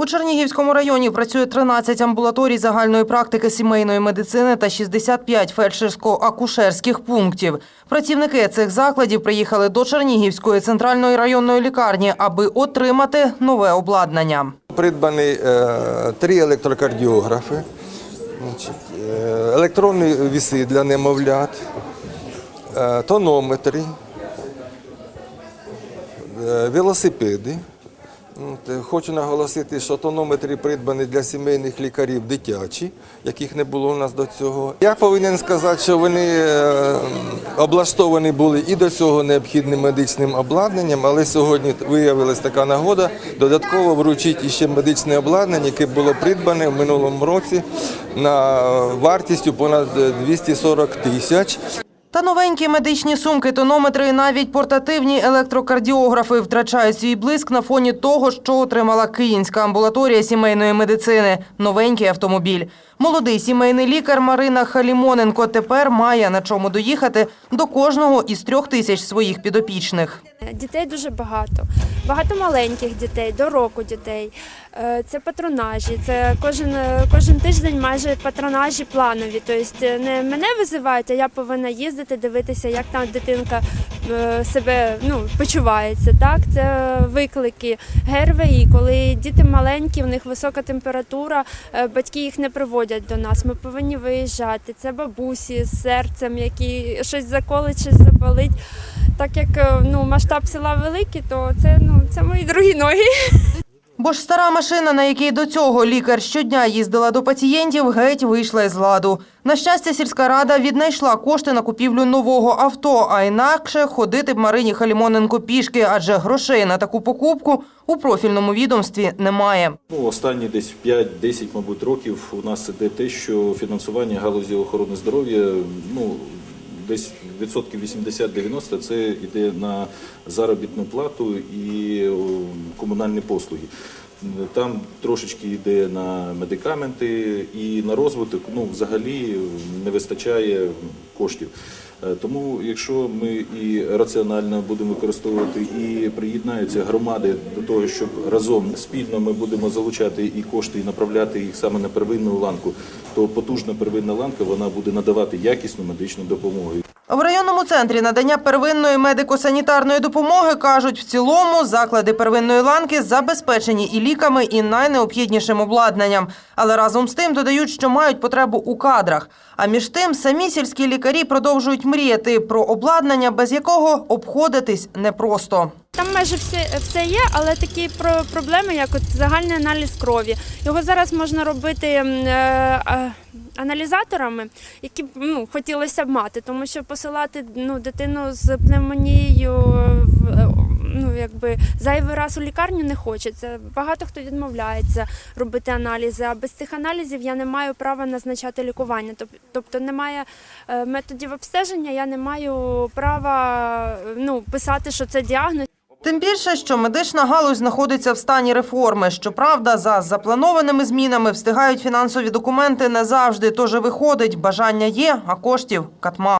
У Чернігівському районі працює 13 амбулаторій загальної практики сімейної медицини та 65 фельдшерсько-акушерських пунктів. Працівники цих закладів приїхали до Чернігівської центральної районної лікарні, аби отримати нове обладнання. Придбані е, три електрокардіографи, е, електронні віси для немовлят, е, тонометри, велосипеди. Е, Хочу наголосити, що тонометри придбані для сімейних лікарів дитячі, яких не було у нас до цього. Я повинен сказати, що вони е, облаштовані були і до цього необхідним медичним обладнанням, але сьогодні виявилась така нагода додатково вручити ще медичне обладнання, яке було придбане в минулому році на вартістю понад 240 тисяч. Та новенькі медичні сумки, тонометри і навіть портативні електрокардіографи втрачають свій блиск на фоні того, що отримала Київська амбулаторія сімейної медицини – новенький автомобіль. Молодий сімейний лікар Марина Халімоненко тепер має на чому доїхати до кожного із трьох тисяч своїх підопічних. Дітей дуже багато. Багато маленьких дітей, до року дітей. Е, Це патронажі. Це кожен, кожен тиждень майже патронажі планові. Тобто не мене визивають, а я повинна їздити, дивитися, як там дитинка е, себе ну, почувається. Так, це виклики ГРВІ, коли діти маленькі, у них висока температура, е, батьки їх не приводять до нас. Ми повинні виїжджати. Це бабусі з серцем, які щось заколить, щось запалить. Так як е, ну, масштаб села великий, то це, ну, це мої другі ноги. Бо ж стара машина, на якій до цього лікар щодня їздила до пацієнтів, геть вийшла із ладу. На щастя, сільська рада віднайшла кошти на купівлю нового авто, а інакше ходити б Марині Халімоненко пішки, адже грошей на таку покупку у профільному відомстві немає. Ну, останні десь 5-10, мабуть, років у нас іде те, що фінансування галузі охорони здоров'я, ну, десь відсотків 80-90 це йде на заробітну плату і комунальні послуги. Там трошечки йде на медикаменти і на розвиток, ну, взагалі не вистачає коштів. Е, Тому, якщо ми і раціонально будемо використовувати і приєднаються громади до того, щоб разом спільно ми будемо залучати і кошти, і направляти їх саме на первинну ланку, то потужна первинна ланка вона буде надавати якісну медичну допомогу. В районному центрі надання первинної медико-санітарної допомоги кажуть, в цілому заклади первинної ланки забезпечені і ліками, і найнеобхіднішим обладнанням. Але разом з тим додають, що мають потребу у кадрах. А між тим самі сільські лікарі продовжують мріяти про обладнання, без якого обходитись непросто. Там майже все, все є, але такі про проблеми, як от загальний аналіз крові. Його зараз можна робити е, аналізаторами, які ну, хотілося б мати, тому що посилати ну, дитину з пневмонією в е, ну, якби зайвий раз у лікарню не хочеться. Багато хто відмовляється робити аналізи, а без цих аналізів я не маю права назначати лікування. Тобто немає е, методів обстеження, я не маю права е, ну, писати, що це діагноз. Тим більше, що медична галузь знаходиться в стані реформи. Щоправда, за запланованими змінами встигають фінансові документи не завжди. Тож виходить, бажання є, а коштів катма.